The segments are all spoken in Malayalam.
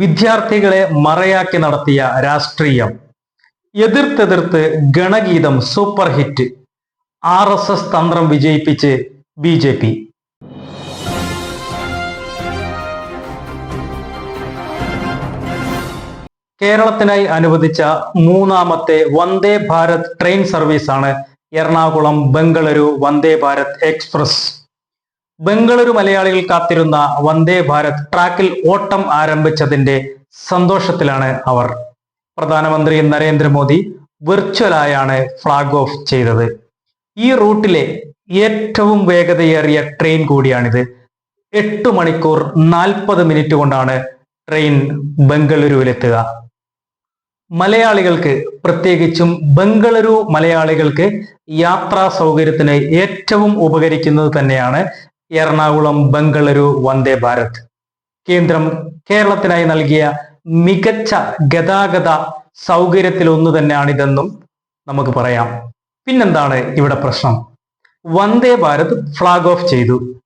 വിദ്യാർത്ഥികളെ മറയാക്കി നടത്തിയ രാഷ്ട്രീയം. എതിർത്തെതിർത്ത് ഗണഗീതം super hit. R S S തന്ത്രം വിജയിപ്പിച്ച് ബി ജെ പി. കേരളത്തിനായി അനുവദിച്ച മൂന്നാമത്തെ വന്ദേ ഭാരത് ട്രെയിൻ സർവീസാണ് എറണാകുളം ബംഗളൂരു വന്ദേ ഭാരത് എക്സ്പ്രസ്. ബംഗളൂരു മലയാളികൾ കാത്തിരുന്ന വന്ദേ ഭാരത് ട്രാക്കിൽ ഓട്ടം ആരംഭിച്ചതിന്റെ സന്തോഷത്തിലാണ് അവർ. പ്രധാനമന്ത്രി നരേന്ദ്രമോദി വിർച്വലായാണ് ഫ്ളാഗ് ഓഫ് ചെയ്തത്. ഈ റൂട്ടിലെ ഏറ്റവും വേഗതയേറിയ ട്രെയിൻ കൂടിയാണിത്. എട്ട് മണിക്കൂർ നാൽപ്പത് മിനിറ്റ് കൊണ്ടാണ് ട്രെയിൻ ബംഗളൂരുവിലെത്തുക. മലയാളികൾക്ക് പ്രത്യേകിച്ചും ബംഗളൂരു മലയാളികൾക്ക് യാത്രാ സൗകര്യത്തിന് ഏറ്റവും ഉപകരിക്കുന്നത് തന്നെയാണ് എറണാകുളം ബംഗളൂരു വന്ദേ ഭാരത്. കേന്ദ്രം കേരളത്തിനായി നൽകിയ മികച്ച ഗതാഗത സൗകര്യത്തിൽ ഒന്ന് തന്നെയാണിതെന്നും നമുക്ക് പറയാം. പിന്നെന്താണ് ഇവിടെ പ്രശ്നം? വന്ദേ ഭാരത് ഫ്ലാഗ് ഓഫ് ചെയ്തു.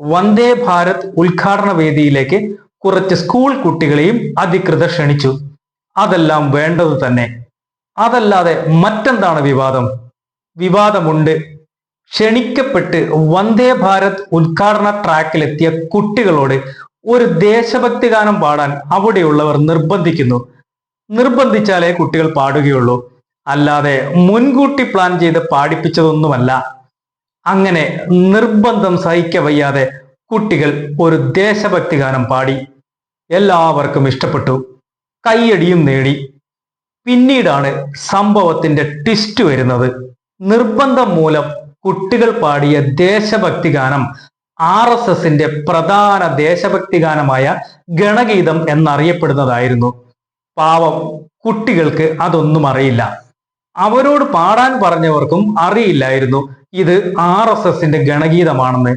വന്ദേ ഭാരത് ഉദ്ഘാടന വേദിയിലേക്ക് കുറച്ച് സ്കൂൾ കുട്ടികളെയും അധികൃതർ ക്ഷണിച്ചു. അതെല്ലാം വേണ്ടത് തന്നെ. അതല്ലാതെ മറ്റെന്താണ് വിവാദം? വിവാദമുണ്ട്. ക്ഷണിക്കപ്പെട്ട് വന്ദേ ഭാരത് ഉദ്ഘാടന ട്രാക്കിലെത്തിയ കുട്ടികളോട് ഒരു ദേശഭക്തി ഗാനം പാടാൻ അവിടെയുള്ളവർ നിർബന്ധിക്കുന്നു. നിർബന്ധിച്ചാലേ കുട്ടികൾ പാടുകയുള്ളൂ. അല്ലാതെ മുൻകൂട്ടി പ്ലാൻ ചെയ്ത് പാടിപ്പിച്ചതൊന്നുമല്ല. അങ്ങനെ നിർബന്ധം സഹിക്ക വയ്യാതെ കുട്ടികൾ ഒരു ദേശഭക്തി ഗാനം പാടി. എല്ലാവർക്കും ഇഷ്ടപ്പെട്ടു. കയ്യടിയും നേടി. പിന്നീടാണ് സംഭവത്തിന്റെ ട്വിസ്റ്റ് വരുന്നത്. നിർബന്ധം മൂലം കുട്ടികൾ പാടിയ ദേശഭക്തി ഗാനം ആർ എസ് എസിന്റെ പ്രധാന ദേശഭക്തി ഗാനമായ ഗണഗീതം എന്നറിയപ്പെടുന്നതായിരുന്നു. പാവം കുട്ടികൾക്ക് അതൊന്നും അറിയില്ല. അവരോട് പാടാൻ പറഞ്ഞവർക്കും അറിയില്ലായിരുന്നു ഇത് ആർ എസ് എസിന്റെ ഗണഗീതമാണെന്ന്.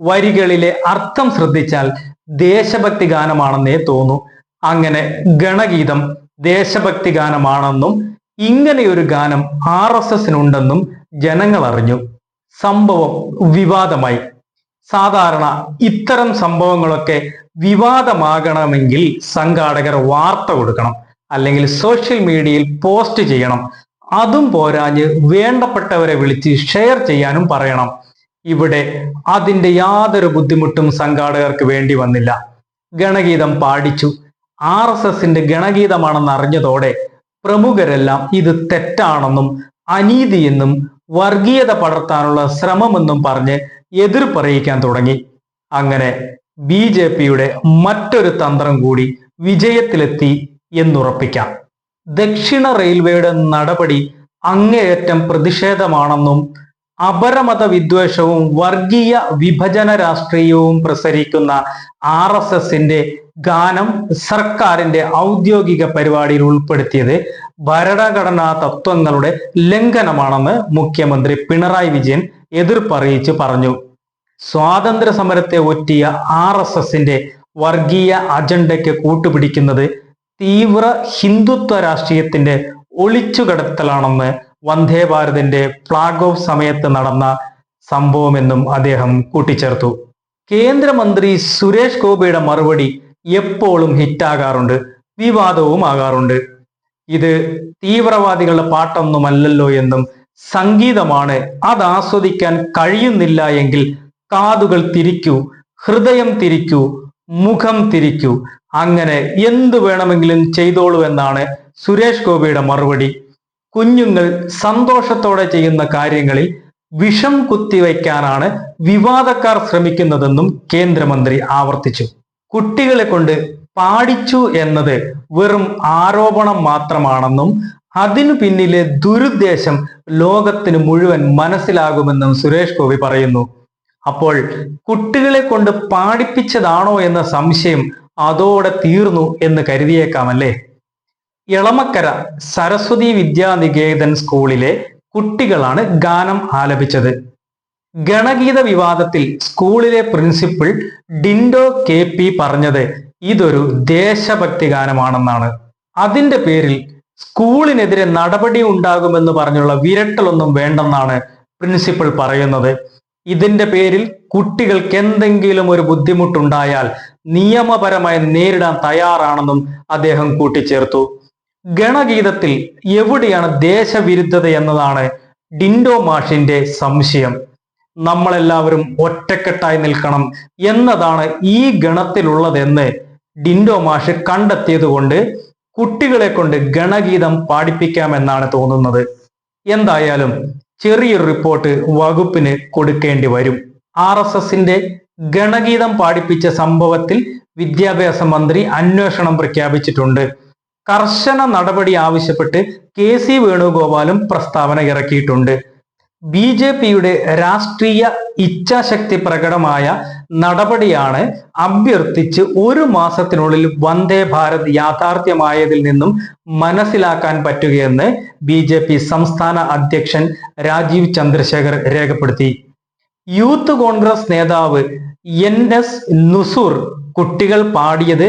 വരികളിലെ അർത്ഥം ശ്രദ്ധിച്ചാൽ ദേശഭക്തി ഗാനമാണെന്നേ തോന്നൂ. അങ്ങനെ ഗണഗീതം ദേശഭക്തി ഗാനമാണെന്നും ഇങ്ങനെയൊരു ഗാനം ആർ എസ് എസിനുണ്ടെന്നും ജനങ്ങൾ അറിഞ്ഞു. സംഭവം വിവാദമായി. സാധാരണ ഇത്തരം സംഭവങ്ങളൊക്കെ വിവാദമാകണമെങ്കിൽ സംഘാടകർ വാർത്ത കൊടുക്കണം. അല്ലെങ്കിൽ സോഷ്യൽ മീഡിയയിൽ പോസ്റ്റ് ചെയ്യണം. അതും പോരാഞ്ഞ് വേണ്ടപ്പെട്ടവരെ വിളിച്ച് ഷെയർ ചെയ്യാനും പറയണം. ഇവിടെ അതിന്റെ യാതൊരു ബുദ്ധിമുട്ടും സംഘാടകർക്ക് വേണ്ടി വന്നില്ല. ഗണഗീതം പാടിച്ചു. ആർ എസ് എസിന്റെ ഗണഗീതമാണെന്ന് അറിഞ്ഞതോടെ പ്രമുഖരെല്ലാം ഇത് തെറ്റാണെന്നും അനീതിയെന്നും വർഗീയത പടർത്താനുള്ള ശ്രമമെന്നും പറഞ്ഞ് എതിർപ്പറിയിക്കാൻ തുടങ്ങി. അങ്ങനെ ബി ജെ പിയുടെ മറ്റൊരു തന്ത്രം കൂടി വിജയത്തിലെത്തി എന്നുറപ്പിക്കാം. ദക്ഷിണ റെയിൽവേയുടെ നടപടി അങ്ങേയറ്റം പ്രതിഷേധമാണെന്നും അപരമത വിദ്വേഷവും വർഗീയ വിഭജന രാഷ്ട്രീയവും പ്രസരിക്കുന്ന ആർ എസ് എസിന്റെ ഗാനം സർക്കാരിന്റെ ഔദ്യോഗിക പരിപാടിയിൽ ഉൾപ്പെടുത്തിയത് ഭരണഘടനാ തത്വങ്ങളുടെ ലംഘനമാണെന്ന് മുഖ്യമന്ത്രി പിണറായി വിജയൻ എതിർപ്പറിയിച്ച് പറഞ്ഞു. സ്വാതന്ത്ര്യ സമരത്തെ ഒറ്റിയ ആർ എസ് എസിന്റെ വർഗീയ അജണ്ടയ്ക്ക് കൂട്ടുപിടിക്കുന്നത് തീവ്ര ഹിന്ദുത്വ രാഷ്ട്രീയത്തിന്റെ ഒളിച്ചുകടത്തലാണെന്ന് വന്ദേ ഭാരതിന്റെ ഫ്ലാഗ് ഓഫ് സമയത്ത് നടന്ന സംഭവമെന്നും അദ്ദേഹം കൂട്ടിച്ചേർത്തു. കേന്ദ്രമന്ത്രി സുരേഷ് ഗോപിയുടെ മറുപടി എപ്പോഴും ഹിറ്റാകാറുണ്ട് വിവാദവും ആകാറുണ്ട്. ഇത് തീവ്രവാദികളുടെ പാട്ടൊന്നുമല്ലല്ലോ എന്നും സംഗീതമാണ് അത് ആസ്വദിക്കാൻ കഴിയുന്നില്ല എങ്കിൽ കാതുകൾ തിരിക്കൂ ഹൃദയം തിരിക്കൂ മുഖം തിരിക്കൂ. അങ്ങനെ എന്തു വേണമെങ്കിലും ചെയ്തോളൂ എന്നാണ് സുരേഷ് ഗോപിയുടെ മറുപടി. കുഞ്ഞുങ്ങൾ സന്തോഷത്തോടെ ചെയ്യുന്ന കാര്യങ്ങളിൽ വിഷം കുത്തിവയ്ക്കാനാണ് വിവാദക്കാർ ശ്രമിക്കുന്നതെന്നും കേന്ദ്രമന്ത്രി ആവർത്തിച്ചു. കുട്ടികളെ കൊണ്ട് പാടിച്ചു എന്നത് വെറും ആരോപണം മാത്രമാണെന്നും അതിനു പിന്നിലെ ദുരുദ്ദേശം ലോകത്തിന് മുഴുവൻ മനസ്സിലാകുമെന്നും സുരേഷ് ഗോപി പറയുന്നു. അപ്പോൾ കുട്ടികളെ കൊണ്ട് പാടിപ്പിച്ചതാണോ എന്ന സംശയം അതോടെ തീർന്നു എന്ന് കരുതിയേക്കാമല്ലേ? ഇളമക്കര സരസ്വതി വിദ്യാനികേതൻ സ്കൂളിലെ കുട്ടികളാണ് ഗാനം ആലപിച്ചത്. ഗണഗീത വിവാദത്തിൽ സ്കൂളിലെ പ്രിൻസിപ്പിൾ ഡിൻഡോ കെ പി പറഞ്ഞത് ഇതൊരു ദേശഭക്തി ഗാനമാണെന്നാണ് അതിന്റെ പേരിൽ സ്കൂളിനെതിരെ നടപടി ഉണ്ടാകുമെന്ന് പറഞ്ഞുള്ള വിരട്ടലൊന്നും വേണ്ടെന്നാണ് പ്രിൻസിപ്പൽ പറയുന്നത്. ഇതിന്റെ പേരിൽ കുട്ടികൾക്ക് എന്തെങ്കിലും ഒരു ബുദ്ധിമുട്ടുണ്ടായാൽ നിയമപരമായി നേരിടാൻ തയ്യാറാണെന്നും അദ്ദേഹം കൂട്ടിച്ചേർത്തു. ഗണഗീതത്തിൽ എവിടെയാണ് ദേശവിരുദ്ധത എന്നതാണ് ഡിൻഡോ മാഷിന്റെ സംശയം. നമ്മളെല്ലാവരും ഒറ്റക്കെട്ടായി നിൽക്കണം എന്നതാണ് ഈ ഗണത്തിലുള്ളതെന്ന് ഡിൻഡോ മാഷ് കണ്ടെത്തിയത് കൊണ്ട് കുട്ടികളെ കൊണ്ട് ഗണഗീതം പാടിപ്പിക്കാമെന്നാണ് തോന്നുന്നത്. എന്തായാലും ചെറിയൊരു റിപ്പോർട്ട് വകുപ്പിന് കൊടുക്കേണ്ടി വരും. ആർ എസ് എസിന്റെ ഗണഗീതം പാടിപ്പിച്ച സംഭവത്തിൽ വിദ്യാഭ്യാസ മന്ത്രി അന്വേഷണം പ്രഖ്യാപിച്ചിട്ടുണ്ട്. കർശന നടപടി ആവശ്യപ്പെട്ട് കെ സി വേണുഗോപാലും പ്രസ്താവന ഇറക്കിയിട്ടുണ്ട്. ബി ജെ പിയുടെ രാഷ്ട്രീയ ഇച്ഛാശക്തി പ്രകടമായ നടപടിയാണ് അഭ്യർത്ഥിച്ച് ഒരു മാസത്തിനുള്ളിൽ വന്ദേ ഭാരത് യാഥാർത്ഥ്യമായതിൽ നിന്നും മനസ്സിലാക്കാൻ പറ്റുകയെന്ന് ബി ജെ പി സംസ്ഥാന അധ്യക്ഷൻ രാജീവ് ചന്ദ്രശേഖർ രേഖപ്പെടുത്തി. യൂത്ത് കോൺഗ്രസ് നേതാവ് എൻ എസ് നുസൂർ കുട്ടികൾ പാടിയത്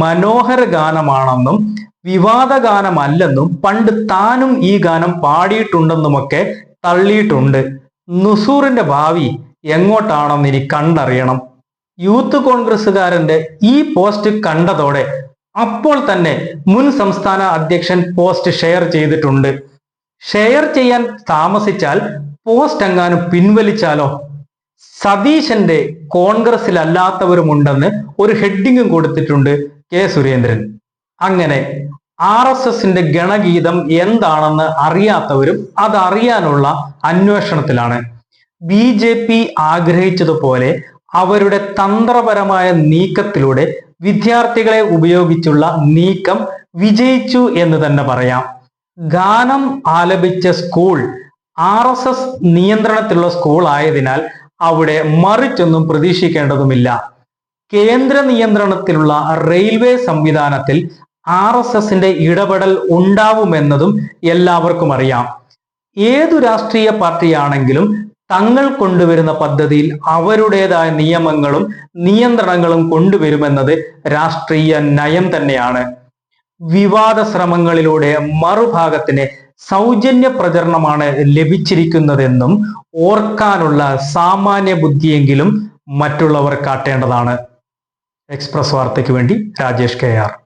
മനോഹര ഗാനമാണെന്നും വിവാദ ഗാനമല്ലെന്നും പണ്ട് താനും ഈ ഗാനം പാടിയിട്ടുണ്ടെന്നുമൊക്കെ തള്ളിയിട്ടുണ്ട്. നുസൂറിന്റെ ഭാവി എങ്ങോട്ടാണെന്ന് ഇനി കണ്ടറിയണം. യൂത്ത് കോൺഗ്രസ്സുകാരന്റെ ഈ പോസ്റ്റ് കണ്ടതോടെ അപ്പോൾ തന്നെ മുൻ സംസ്ഥാന അധ്യക്ഷൻ പോസ്റ്റ് ഷെയർ ചെയ്തിട്ടുണ്ട്. ഷെയർ ചെയ്യാൻ താമസിച്ചാൽ പോസ്റ്റ് എങ്ങാനും പിൻവലിച്ചാലോ? സതീശന്റെ കോൺഗ്രസിലല്ലാത്തവരുമുണ്ടെന്ന് ഒരു ഹെഡിങ്ങും കൊടുത്തിട്ടുണ്ട് കെ സുരേന്ദ്രൻ. അങ്ങനെ ആർ എസ് എസിന്റെ ഗണഗീതം എന്താണെന്ന് അറിയാത്തവരും അത് അറിയാനുള്ള അന്വേഷണത്തിലാണ്. ബി ജെ പി ആഗ്രഹിച്ചതുപോലെ അവരുടെ തന്ത്രപരമായ നീക്കത്തിലൂടെ വിദ്യാർത്ഥികളെ ഉപയോഗിച്ചുള്ള നീക്കം വിജയിച്ചു എന്ന് തന്നെ പറയാം. ഗാനം ആലപിച്ച സ്കൂൾ ആർ എസ് എസ് നിയന്ത്രണത്തിലുള്ള സ്കൂൾ ആയതിനാൽ അവിടെ മറിച്ചൊന്നും പ്രതീക്ഷിക്കേണ്ടതുമില്ല. കേന്ദ്ര നിയന്ത്രണത്തിലുള്ള റെയിൽവേ സംവിധാനത്തിൽ ആർ എസ് എസിന്റെ ഇടപെടൽ ഉണ്ടാവുമെന്നതും എല്ലാവർക്കും അറിയാം. ഏതു രാഷ്ട്രീയ പാർട്ടിയാണെങ്കിലും തങ്ങൾ കൊണ്ടുവരുന്ന പദ്ധതിയിൽ അവരുടേതായ നിയമങ്ങളും നിയന്ത്രണങ്ങളും കൊണ്ടുവരുമെന്നത് രാഷ്ട്രീയ നയം തന്നെയാണ്. വിവാദ ശ്രമങ്ങളിലൂടെ മറുഭാഗത്തിന് സൗജന്യ പ്രചരണമാണ് ലഭിച്ചിരിക്കുന്നതെന്നും ഓർക്കാനുള്ള സാമാന്യ ബുദ്ധിയെങ്കിലും മറ്റുള്ളവർ കാട്ടേണ്ടതാണ്. എക്സ്പ്രസ് വാർത്തയ്ക്ക് വേണ്ടി രാജേഷ് കെ ആർ.